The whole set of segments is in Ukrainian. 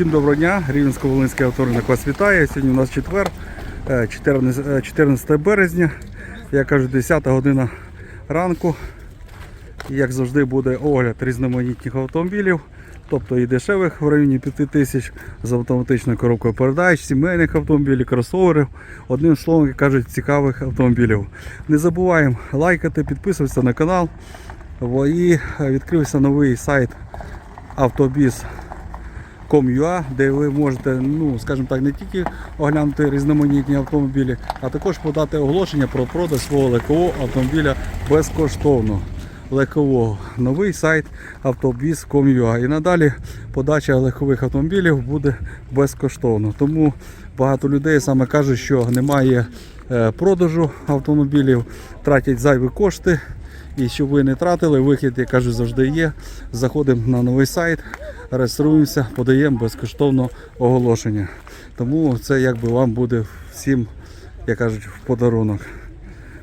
Всім доброго дня, Рівненсько-Волинський авторинок вас вітає. Сьогодні у нас четвер, е, 14 е, 14 березня, я кажу, 10 година ранку. І, Як завжди буде огляд різноманітних автомобілів, тобто і дешевих в районі 5 тисяч з автоматичною коробкою передач, сімейних автомобілів, кросоверів, одним словом, як кажуть, цікавих автомобілів. Не забуваємо лайкати, підписуватися на канал. І е, відкрився новий сайт Автобіз Com.ua, де ви можете, ну скажімо так, не тільки оглянути різноманітні автомобілі, а також подати оголошення про продаж свого легкового автомобіля безкоштовно. Легкового. Новий сайт автобіз.com.ua. І надалі подача легкових автомобілів буде безкоштовно. Тому багато людей саме кажуть, що немає е, продажу автомобілів, тратять зайві кошти. І щоб ви не тратили, вихід, я кажу, завжди є. Заходимо на новий сайт, реєструємося, подаємо безкоштовно оголошення. Тому це якби вам буде всім, як кажуть, в подарунок.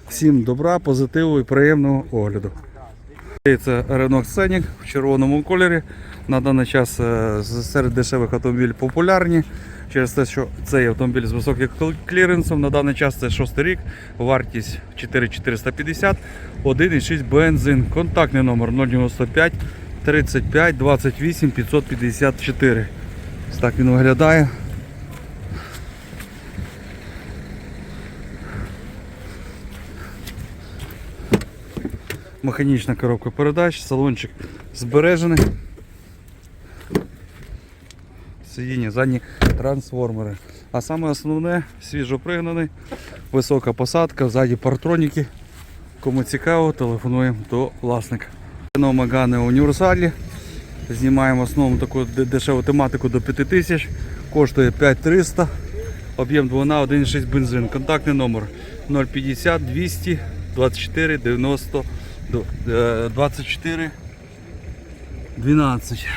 Всім добра, позитиву і приємного огляду. Це Renault Scenic в червоному кольорі. На даний час е, серед дешевих автомобілів популярні. Через те, що цей автомобіль з високим кліренсом. На даний час це 6 рік, вартість 4450, 1,6 бензин. Контактний номер 095 35 28 554. Ось так він виглядає. Механічна коробка передач, салончик збережений. Сидіння, задні трансформери. А саме основне, свіжопригнаний, висока посадка, ззаді партроніки. Кому цікаво, телефонуємо до власника. Megane універсалі. Знімаємо основну таку дешеву тематику до 5000. Коштує 5300. Об'єм двигуна 1,6 бензин. Контактний номер 050 200 24 90 е, 24 12.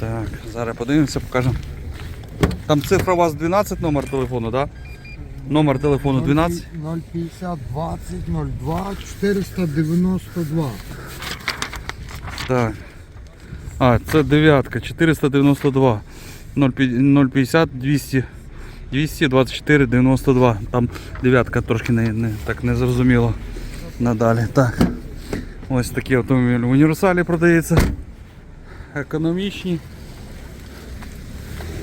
Так, зараз подивимося, покажемо. Там цифра у вас 12 номер телефону, так? Да? Номер телефону 12. 050 20 02 492. Так. А, це дев'ятка, 492. 050 200 224 92. Там дев'ятка трошки не, не, так не зрозуміло надалі. Так. Ось такі автомобілі в універсалі продається. Економічні.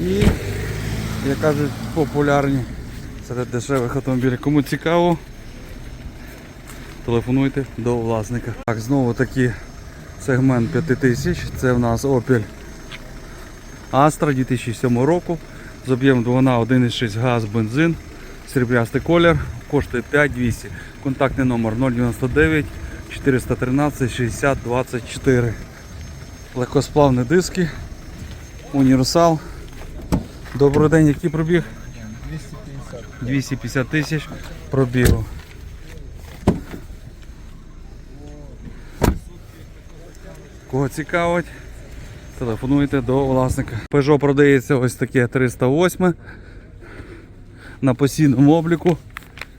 І, як кажуть, популярні серед дешевих автомобілів. Кому цікаво, телефонуйте до власника. Так, знову такі сегмент 5000. Це в нас Opel Astra 2007 року. З об'ємом двигуна 1,6 газ, бензин, сріблястий колір, коштує 5200. Контактний номер 099 413 60 24. Легкосплавні диски, універсал. Добрий день, який пробіг? 250. 250 тисяч пробігу. Кого цікавить, телефонуйте до власника. Peugeot продається ось таке 308 на постійному обліку.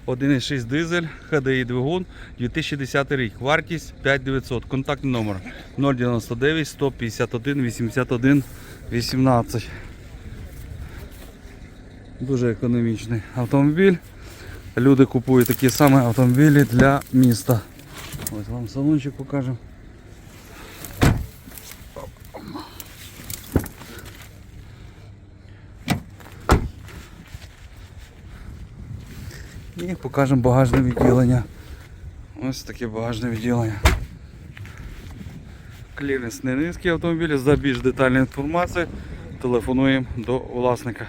1,6 дизель, HDI двигун, 2010 рік. Вартість 5900. Контактний номер 099 151 81 18. Дуже економічний автомобіль. Люди купують такі самі автомобілі для міста. Ось вам салончик покажемо. І покажемо багажне відділення. Ось таке багажне відділення. Кліренс не низький автомобіль. За більш детальну інформацію телефонуємо до власника.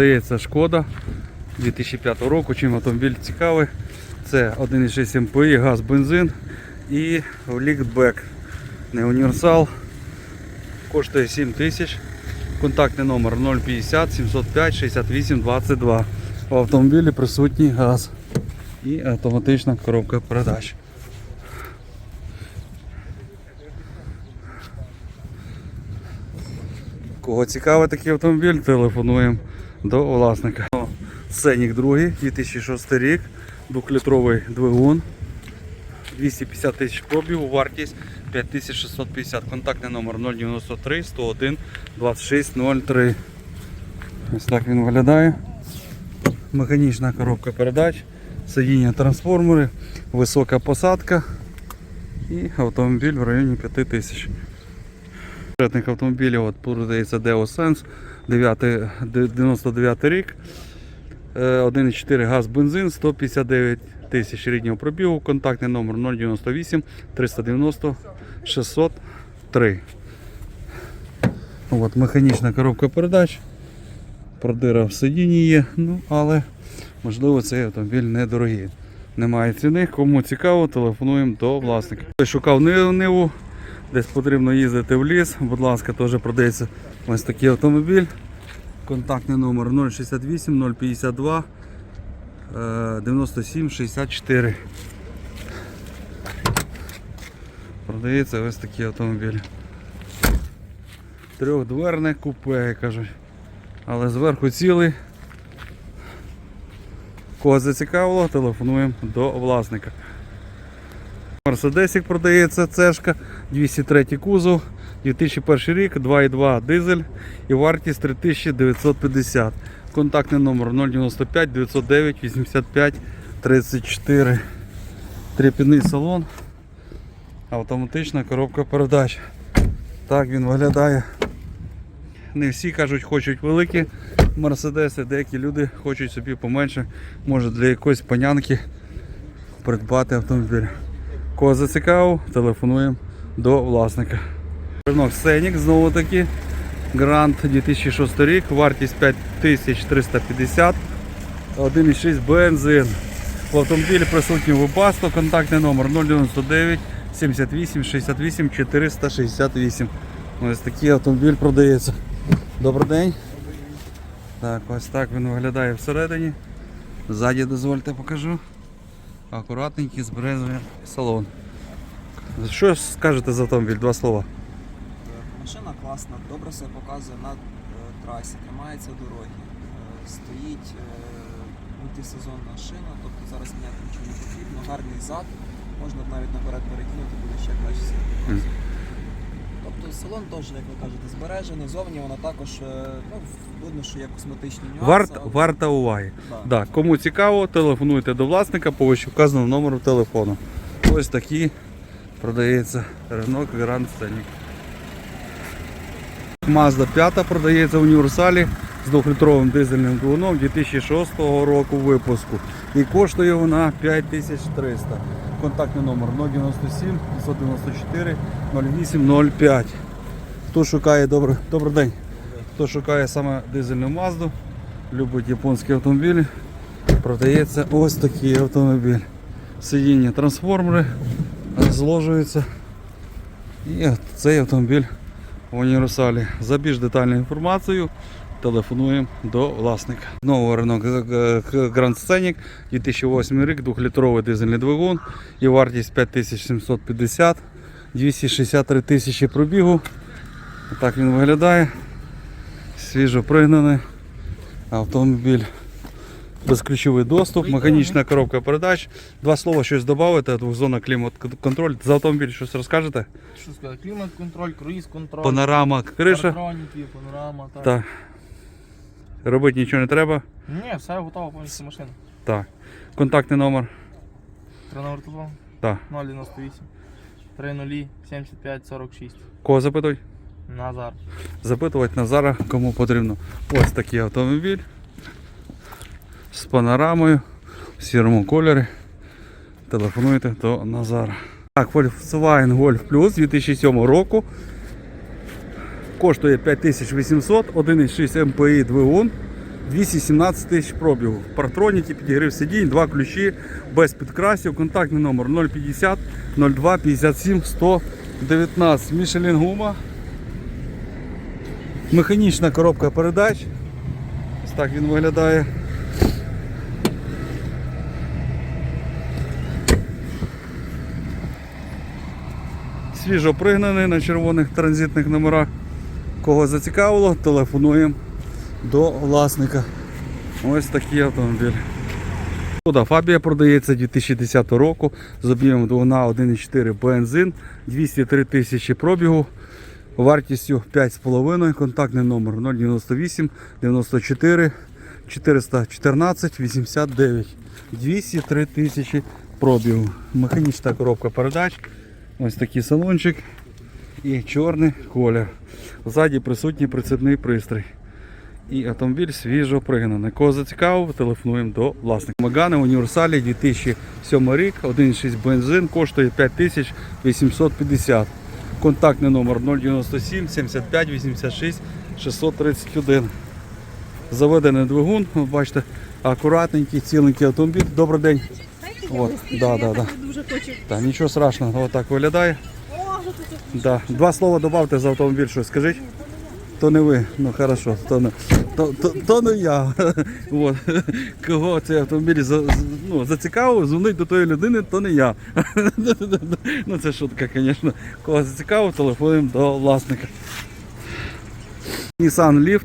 Здається, шкода 2005 року, чим автомобіль цікавий. Це 1,6 МПІ, газ, бензин і ліктбек. Не універсал. Коштує 7 тисяч. Контактний номер 050 705 68 22. В автомобілі присутній газ і автоматична коробка передач. Кого цікавий такий автомобіль, телефонуємо до власника. Сенік 2, 2006 рік, 2-літровий двигун, 250 тисяч пробігу, вартість 5650. Контактний номер 093 101 2603. Ось так він виглядає. Механічна коробка передач, сидіння трансформери, висока посадка і автомобіль в районі 5 тисяч. Бюджетних автомобілів от продається Deo Sense 99 рік. Е, 1,4 газ бензин, 159 тисяч ріднього пробігу, контактний номер 098 390 603. От, механічна коробка передач. Продира в сидінні є, ну але можливо цей автомобіль недорогий. Немає ціни. Кому цікаво, телефонуємо до власника. Шукав Ниву, десь потрібно їздити в ліс. Будь ласка, теж продається ось такий автомобіль. Контактний номер 068 052 е, 97 64. Продається ось такий автомобіль. Трьохдверне купе, кажуть. Але зверху цілий. Кого зацікавило, телефонуємо до власника. Мерседесик продається цешка, 203 кузов, 2001 рік, 2,2 дизель і вартість 3950. Контактний номер 095 909 85 34. Трепідний салон. Автоматична коробка передач. Так він виглядає. Не всі кажуть, хочуть великі мерседеси, деякі люди хочуть собі поменше, може для якоїсь панянки придбати автомобіль. Кого зацікавив, телефонуємо до власника. Сенік знову таки. Грант 2006 рік, вартість 5350, 1,6 бензин. В автомобілі присутній випасто, контактний номер 099 78 68 468. Ось такий автомобіль продається. Добрий день. Так, ось так він виглядає всередині. Ззаді дозвольте покажу. Акуратненький зберезовий салон. Що скажете за автомобіль? Два слова. Машина класна, добре себе показує на е, трасі, тримається дороги. Е, стоїть е, мультисезонна шина, тобто зараз ніяк нічого не потрібно, гарний зад, можна навіть наперед перекинути, буде ще краще себе показує. Тобто салон теж, як ви кажете, збережений, зовні вона також ну, видно, що є косметичні нюанси. Варт, але- варта уваги. Да. Да, кому цікаво, телефонуйте до власника по вищевказаному номеру телефону. Ось такий продається Renault Grand Scenic. Mazda 5 продається в універсалі з 2-літровим дизельним двигуном 2006 року випуску. І коштує вона 5300. Контактний номер 097 594 0805. Хто шукає добрий, добрий день. Хто шукає саме дизельну Мазду, любить японські автомобілі, продається ось такий автомобіль. Сидіння трансформери зложуються. І цей автомобіль в універсалі. За більш детальною інформацією телефонуємо до власника. Знову Renault Grand Scenic, 2008 рік, 2-літровий дизельний двигун і вартість 5750, 263 тисячі пробігу. Так він виглядає. Свіжо пригнаний автомобіль. Безключовий доступ, механічна коробка передач. Два слова щось додати, двохзонна клімат-контроль. За автомобіль щось розкажете? Що сказати, клімат-контроль, круїз-контроль, Панорама, криша. партроніки, панорама, так. Так. Робити нічого не треба. Ні, все готово, повністю машина. Так. Контактний номер. Три номер телефону Так. 098 30 75 46. Кого запитують? Назар. Запитувати Назара, кому потрібно. Ось такий автомобіль з панорамою в сірому кольорі. Телефонуйте до Назара. Так, Volkswagen Golf Plus 2007 року. Коштує 5800, 1,6 МПІ двигун, 217 тисяч пробігу. Партроніки, підігрів сидінь, два ключі, без підкрасів. Контактний номер 050 02 57 119. Мішелін гума. Механічна коробка передач. Ось так він виглядає. Свіжо пригнаний на червоних транзитних номерах. Кого зацікавило, телефонуємо до власника. Ось такий автомобіль. Фабія продається 2010 року з об'ємом двигуна 1,4 бензин, 203 тисячі пробігу, вартістю 5,5, контактний номер 098 94 414 89, 203 тисячі пробігу. Механічна коробка передач, ось такий салончик і чорний колір. Ззаді присутній прицепний пристрій. І автомобіль свіжо пригнаний. Кого зацікавив, телефонуємо до власника. Магани універсалі 2007 рік, 1,6 бензин, коштує 5850. Контактний номер 097 75 86 631. Заведений двигун, бачите, акуратненький, ціленький автомобіль. Добрий день. От, да, да, да. Дуже хочу. Та нічого страшного, отак виглядає. Да. Два слова додавте за автомобіль, щось скажіть. То не ви, ну хорошо, то не, то, то, то не я. От. Кого цей автомобіль за, ну, зацікавив, дзвонить до тої людини, то не я. Ну це шутка, звісно. Кого зацікавив, телефонуємо до власника. Nissan Leaf,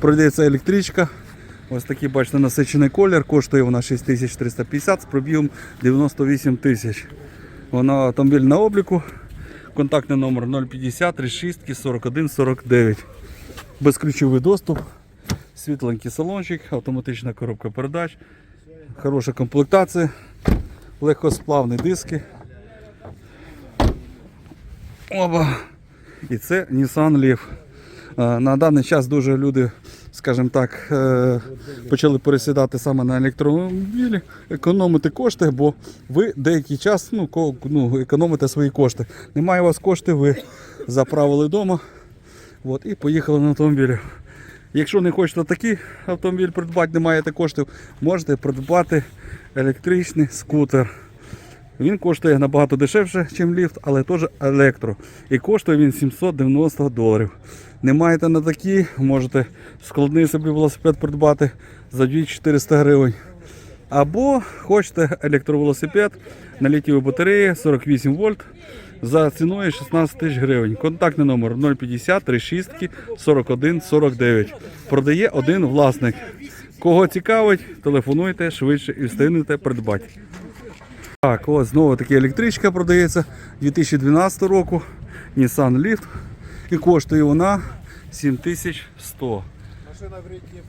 продається електричка. Ось такий, бачите, насичений колір, коштує вона 6350 з пробігом 98 тисяч. Вона автомобіль на обліку. Контактний номер 050 36 41 49. Безключовий доступ, світленький салончик, автоматична коробка передач, хороша комплектація, легкосплавні диски. Оба. І це Nissan Leaf. Е, На даний час дуже люди, скажімо так, е, почали пересідати саме на електромобілі, економити кошти, бо ви деякий час ну, ну, економите свої кошти. Немає у вас коштів, ви заправили вдома от, і поїхали на автомобілі. Якщо не хочете такий автомобіль придбати, не маєте коштів, можете придбати електричний скутер. Він коштує набагато дешевше, ніж ліфт, але теж електро. І коштує він 790 доларів. Не маєте на такі, можете складний собі велосипед придбати за 2400 гривень. Або хочете електровелосипед на літівій батареї 48 вольт за ціною 16 тисяч гривень. Контактний номер 050 36 41 49. Продає один власник. Кого цікавить, телефонуйте швидше і встигнете придбати. Так, ось знову таки електричка продається 2012 року. Nissan Leaf. І коштує вона 7100.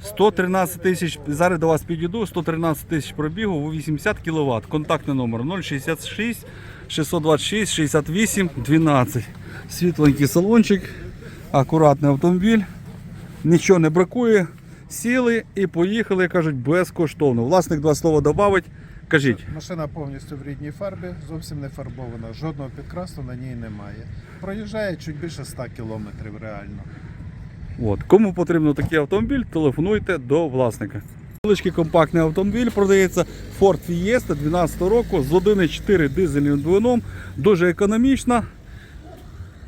113 тисяч, зараз до вас підійду, 113 тисяч пробігу, 80 кВт. Контактний номер 066 626 68 12. Світленький салончик, акуратний автомобіль, нічого не бракує. Сіли і поїхали, кажуть, безкоштовно. Власник два слова додавить. Кажіть. Машина повністю в рідній фарбі, зовсім не фарбована, жодного підкрасу на ній немає. Проїжджає чуть більше 100 кілометрів реально. От. Кому потрібно такий автомобіль, телефонуйте до власника. Величкий компактний автомобіль продається Ford Fiesta 12 року з 1,4 дизельним двигуном, дуже економічна.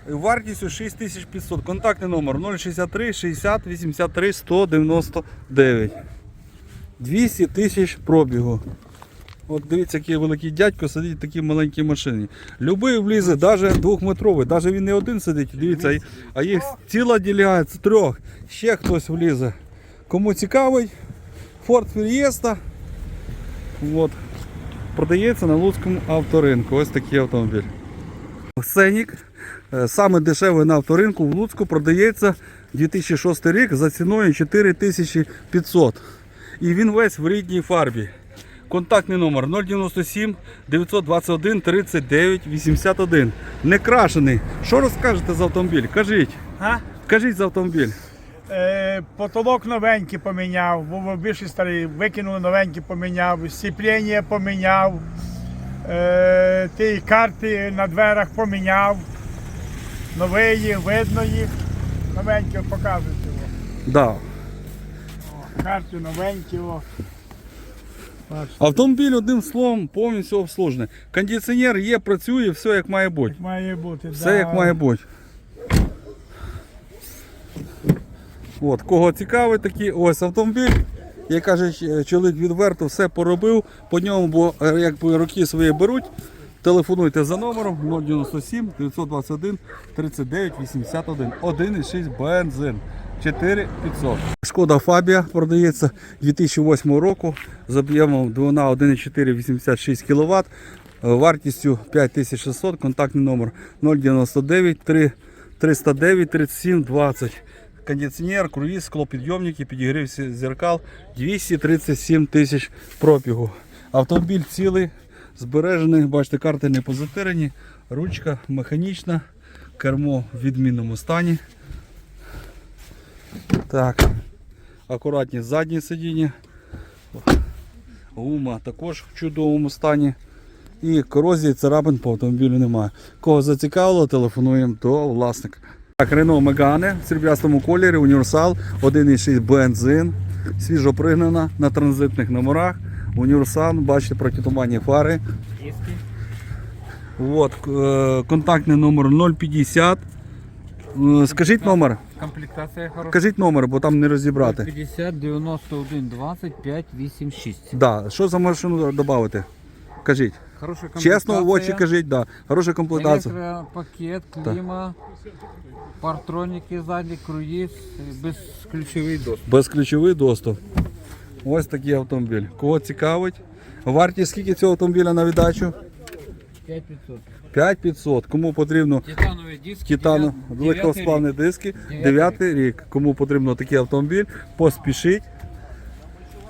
Вартістю 6500. Контактний номер 063 60 83 199. 200 тисяч пробігу. От дивіться, який великий дядько сидить в такій маленькій машині. Любий влізе, навіть двохметровий, навіть він не один сидить, дивіться, а- їх ціла делегація трьох. Ще хтось влізе. Кому цікавий, Ford Fiesta. От. Продається на Луцькому авторинку. Ось такий автомобіль. Сценік. е, Саме дешевий на авторинку в Луцьку продається 2006 рік за ціною 4500. І він весь в рідній фарбі. Контактний номер 097 921 39 81. Не крашений. Що розкажете за автомобіль? Кажіть. А? Кажіть за автомобіль. Е, потолок новенький поміняв, був більший старий, викинули новенький поміняв, сцеплення поміняв, е, ті карти на дверах поміняв. Нові, видно їх. Новенькі показують його. Да. Карти новенькі. О. Автомобіль одним словом повністю обслужений. Кондиціонер є, працює, все як має бути. має бути. Все як має бути. От, кого цікавий такий, ось автомобіль. Як каже чоловік відверто, все поробив по ньому, бо е, якби роки свої беруть. Телефонуйте за номером 097 921 39 81 1,6 бензин. 4500. Шкода Фабія продається 2008 року з об'ємом двигуна 1,4 86 кВт, вартістю 5600, контактний номер 099 3 309 37 20. Кондиціонер, круїз, склопідйомники, підігрів зеркал 237 тисяч пробігу. Автомобіль цілий, збережений, бачите, карти не позатирені, ручка механічна, кермо в відмінному стані. Так, акуратні задні сидіння. Гума також в чудовому стані. І корозії царапин по автомобілю немає. Кого зацікавило, телефонуємо до власника. Так, Renault Megane в сріблястому кольорі, універсал, 1,6 бензин, свіжо пригнана на транзитних номерах. Універсал, бачите, протитуманні фари. От, е, контактний номер 050. Е, Скажіть номер. Комплектація хороша. Кажіть номер, бо там не розібрати. 50 91 25 86. Да. Що за машину додати? Кажіть. Хороша комплектація. Чесно, в очі кажіть, да. Хороша комплектація. Електропакет, кліма, партроніки ззаді, круїз, безключовий доступ. Безключовий доступ. Ось такий автомобіль. Кого цікавить? Вартість скільки цього автомобіля на віддачу? 5500. 5500. Кому потрібно Титанові диски. титану, легкосплавні диски, 9 рік. Кому потрібно такий автомобіль, поспішіть.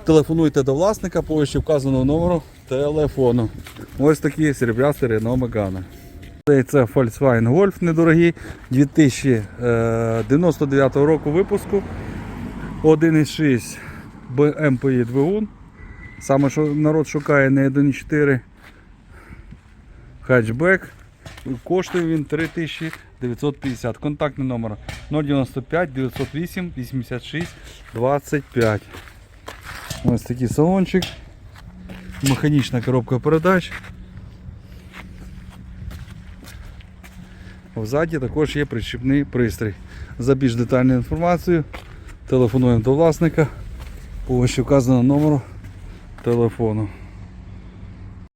Телефонуйте до власника по вище вказаного номеру телефону. Ось такий серебрястий Renault Megane. Це- Volkswagen Golf недорогий 2099 року випуску. 1,6 МПІ двигун. Саме що народ шукає не 1,4 хатчбек. Коштує він 3950. Контактний номер 095 908 86 25. Ось такий салончик. Механічна коробка передач. Взаді також є причіпний пристрій. За більш детальну інформацію телефонуємо до власника по вище вказаному номеру телефону.